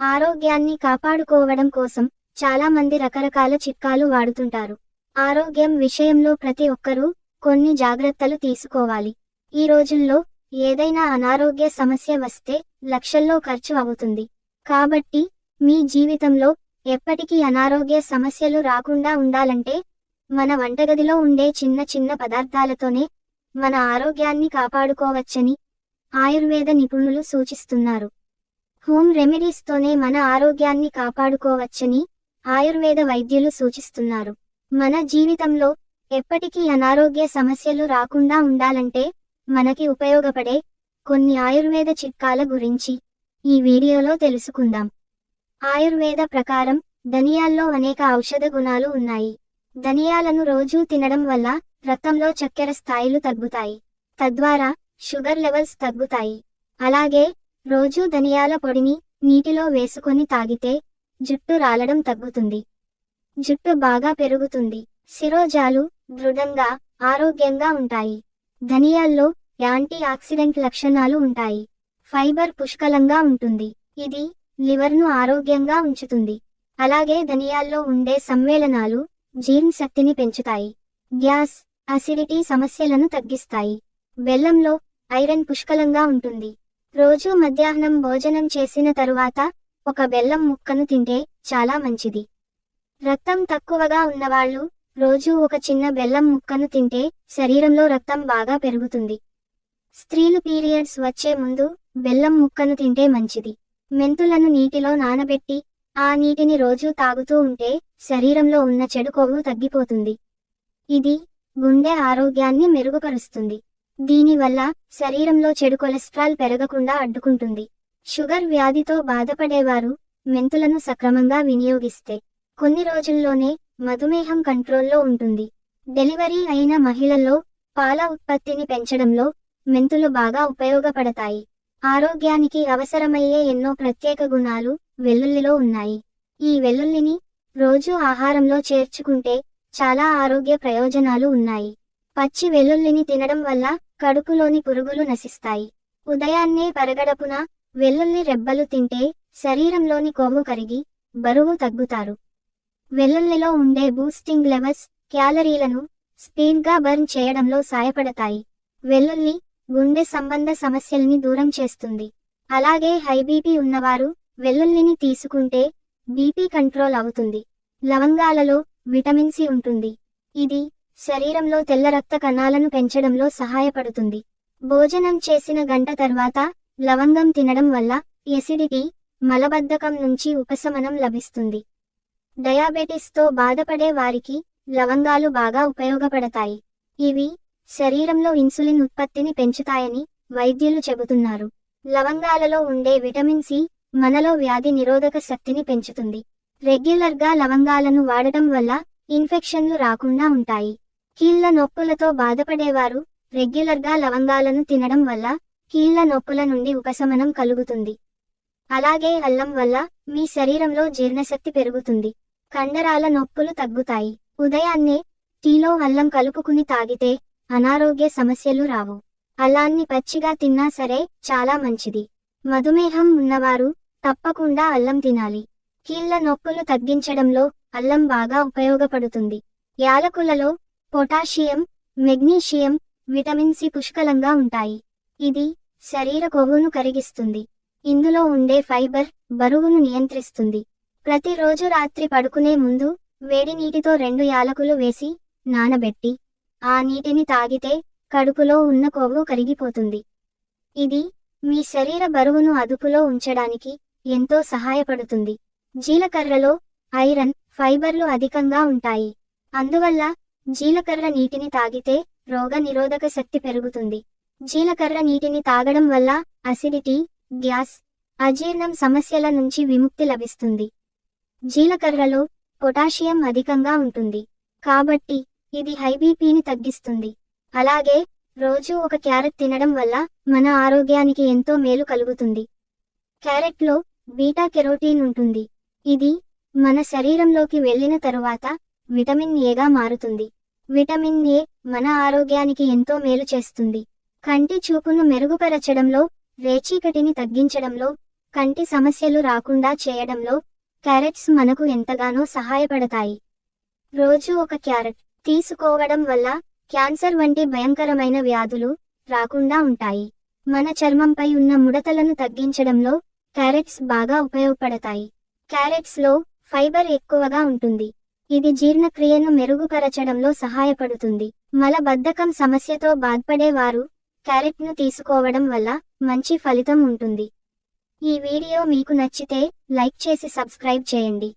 ఆరోగ్యాన్ని కాపాడుకోవడం కోసం చాలా మంది రకరకాల చిట్కాలు వాడుతుంటారు. ఆరోగ్యం విషయంలో ప్రతి ఒక్కరూ కొన్ని జాగ్రత్తలు తీసుకోవాలి. ఈ రోజుల్లో ఏదైనా అనారోగ్య సమస్య వస్తే లక్షల్లో ఖర్చు అవుతుంది. కాబట్టి మీ జీవితంలో ఎప్పటికీ అనారోగ్య సమస్యలు రాకుండా ఉండాలంటే మన వంటగదిలో ఉండే చిన్న చిన్న పదార్థాలతోనే మన ఆరోగ్యాన్ని కాపాడుకోవచ్చని ఆయుర్వేద నిపుణులు సూచిస్తున్నారు. హోమ్ రెమెడీస్తోనే మన ఆరోగ్యాన్ని కాపాడుకోవచ్చని ఆయుర్వేద వైద్యులు సూచిస్తున్నారు. మన జీవితంలో ఎప్పటికీ అనారోగ్య సమస్యలు రాకుండా ఉండాలంటే మనకి ఉపయోగపడే కొన్ని ఆయుర్వేద చిట్కాల గురించి ఈ వీడియోలో తెలుసుకుందాం. ఆయుర్వేద ప్రకారం ధనియాల్లో అనేక ఔషధ గుణాలు ఉన్నాయి. ధనియాలను రోజూ తినడం వల్ల రక్తంలో చక్కెర స్థాయిలు తగ్గుతాయి. తద్వారా షుగర్ లెవెల్స్ తగ్గుతాయి. అలాగే రోజూ ధనియాల పొడిని నీటిలో వేసుకొని తాగితే జుట్టు రాలడం తగ్గుతుంది. జుట్టు బాగా పెరుగుతుంది. శిరోజాలు దృఢంగా ఆరోగ్యంగా ఉంటాయి. ధనియాల్లో యాంటీ ఆక్సిడెంట్ లక్షణాలు ఉంటాయి. ఫైబర్ పుష్కలంగా ఉంటుంది. ఇది లివర్ను ఆరోగ్యంగా ఉంచుతుంది. అలాగే ధనియాల్లో ఉండే సమ్మేళనాలు జీర్ణశక్తిని పెంచుతాయి. గ్యాస్ అసిడిటీ సమస్యలను తగ్గిస్తాయి. బెల్లంలో ఐరన్ పుష్కలంగా ఉంటుంది. రోజూ మధ్యాహ్నం భోజనం చేసిన తరువాత ఒక బెల్లం ముక్కను తింటే చాలా మంచిది. రక్తం తక్కువగా ఉన్నవాళ్ళు రోజూ ఒక చిన్న బెల్లం ముక్కను తింటే శరీరంలో రక్తం బాగా పెరుగుతుంది. స్త్రీలు పీరియడ్స్ వచ్చే ముందు బెల్లం ముక్కను తింటే మంచిది. మెంతులను నీటిలో నానబెట్టి ఆ నీటిని రోజూ తాగుతూ ఉంటే శరీరంలో ఉన్న చెడు కొవ్వు తగ్గిపోతుంది. ఇది గుండె ఆరోగ్యాన్ని మెరుగుపరుస్తుంది. దీనివల్ల శరీరంలో చెడు కొలెస్ట్రాల్ పెరగకుండా అడ్డుకుంటుంది. షుగర్ వ్యాధితో బాధపడేవారు మెంతులను సక్రమంగా వినియోగిస్తే కొన్ని రోజుల్లోనే మధుమేహం కంట్రోల్లో ఉంటుంది. డెలివరీ అయిన మహిళల్లో పాల ఉత్పత్తిని పెంచడంలో మెంతులు బాగా ఉపయోగపడతాయి. ఆరోగ్యానికి అవసరమయ్యే ఎన్నో ప్రత్యేక గుణాలు వెల్లుల్లిలో ఉన్నాయి. ఈ వెల్లుల్లిని రోజు ఆహారంలో చేర్చుకుంటే చాలా ఆరోగ్య ప్రయోజనాలు ఉన్నాయి. పచ్చి వెల్లుల్లిని తినడం వల్ల కడుపులోని పురుగులు నశిస్తాయి. ఉదయాన్నే పరగడపున వెల్లుల్లి రెబ్బలు తింటే శరీరంలోని కొవ్వు కరిగి బరువు తగ్గుతారు. వెల్లుల్లిలో ఉండే బూస్టింగ్ లెవెల్స్ క్యాలరీలను స్పీడ్గా బర్న్ చేయడంలో సాయపడతాయి. వెల్లుల్లి గుండె సంబంధ సమస్యల్ని దూరం చేస్తుంది. అలాగే హై బీపీ ఉన్నవారు వెల్లుల్లిని తీసుకుంటే బీపీ కంట్రోల్ అవుతుంది. లవంగాలలో విటమిన్ సి ఉంటుంది. ఇది శరీరంలో తెల్ల రక్త కణాలను పెంచడంలో సహాయపడుతుంది. భోజనం చేసిన గంట తర్వాత లవంగం తినడం వల్ల ఎసిడిటీ మలబద్ధకం నుంచి ఉపశమనం లభిస్తుంది. డయాబెటిస్తో బాధపడే వారికి లవంగాలు బాగా ఉపయోగపడతాయి. ఇవి శరీరంలో ఇన్సులిన్ ఉత్పత్తిని పెంచుతాయని వైద్యులు చెబుతున్నారు. లవంగాలలో ఉండే విటమిన్ సి మనలో వ్యాధి నిరోధక శక్తిని పెంచుతుంది. రెగ్యులర్గా లవంగాలను వాడటం వల్ల ఇన్ఫెక్షన్లు రాకుండా ఉంటాయి. కీళ్ళ నొప్పులతో బాధపడేవారు రెగ్యులర్గా లవంగాలను తినడం వల్ల కీళ్ళ నొప్పుల నుండి ఉపశమనం కలుగుతుంది. అలాగే అల్లం వల్ల మీ శరీరంలో జీర్ణశక్తి పెరుగుతుంది. కండరాల నొప్పులు తగ్గుతాయి. ఉదయాన్నే టీలో అల్లం కలుపుకుని తాగితే అనారోగ్య సమస్యలు రావు. అల్లాన్ని పచ్చిగా తిన్నా సరే చాలా మంచిది. మధుమేహం ఉన్నవారు తప్పకుండా అల్లం తినాలి. కీళ్ళ నొప్పులు తగ్గించడంలో అల్లం బాగా ఉపయోగపడుతుంది. యాలకులలో పొటాషియం మెగ్నీషియం విటమిన్ సి పుష్కలంగా ఉంటాయి. ఇది శరీర కొవ్వును కరిగిస్తుంది. ఇందులో ఉండే ఫైబర్ బరువును నియంత్రిస్తుంది. ప్రతిరోజు రాత్రి పడుకునే ముందు వేడి నీటితో రెండు యాలకులు వేసి నానబెట్టి ఆ నీటిని తాగితే కడుపులో ఉన్న కొవ్వు కరిగిపోతుంది. ఇది మీ శరీర బరువును అదుపులో ఉంచడానికి ఎంతో సహాయపడుతుంది. జీలకర్రలో ఐరన్ ఫైబర్లు అధికంగా ఉంటాయి. అందువల్ల జీలకర్ర నీటిని తాగితే రోగ నిరోధక శక్తి పెరుగుతుంది. జీలకర్ర నీటిని తాగడం వల్ల అసిడిటీ గ్యాస్ అజీర్ణం సమస్యల నుంచి విముక్తి లభిస్తుంది. జీలకర్రలో పొటాషియం అధికంగా ఉంటుంది. కాబట్టి ఇది హైబీపీని తగ్గిస్తుంది. అలాగే రోజు ఒక క్యారెట్ తినడం వల్ల మన ఆరోగ్యానికి ఎంతో మేలు కలుగుతుంది. క్యారెట్లో బీటా కెరోటీన్ ఉంటుంది. ఇది మన శరీరంలోకి వెళ్ళిన తరువాత విటమిన్ ఏగా మారుతుంది. విటమిన్ ఏ మన ఆరోగ్యానికి ఎంతో మేలు చేస్తుంది. కంటి చూపును మెరుగుపరచడంలో రేచీకటిని తగ్గించడంలో కంటి సమస్యలు రాకుండా చేయడంలో క్యారెట్స్ మనకు ఎంతగానో సహాయపడతాయి. రోజు ఒక క్యారెట్ తీసుకోవడం వల్ల క్యాన్సర్ వంటి భయంకరమైన వ్యాధులు రాకుండా ఉంటాయి. మన చర్మంపై ఉన్న ముడతలను తగ్గించడంలో క్యారెట్స్ బాగా ఉపయోగపడతాయి. క్యారెట్స్లో ఫైబర్ ఎక్కువగా ఉంటుంది. ఇది జీర్ణక్రియను మెరుగుపరచడంలో సహాయపడుతుంది. మలబద్ధకం సమస్యతో బాధపడేవారు క్యారెట్ను తీసుకోవడం వల్ల మంచి ఫలితం ఉంటుంది. ఈ వీడియో మీకు నచ్చితే లైక్ చేసి సబ్స్క్రైబ్ చేయండి.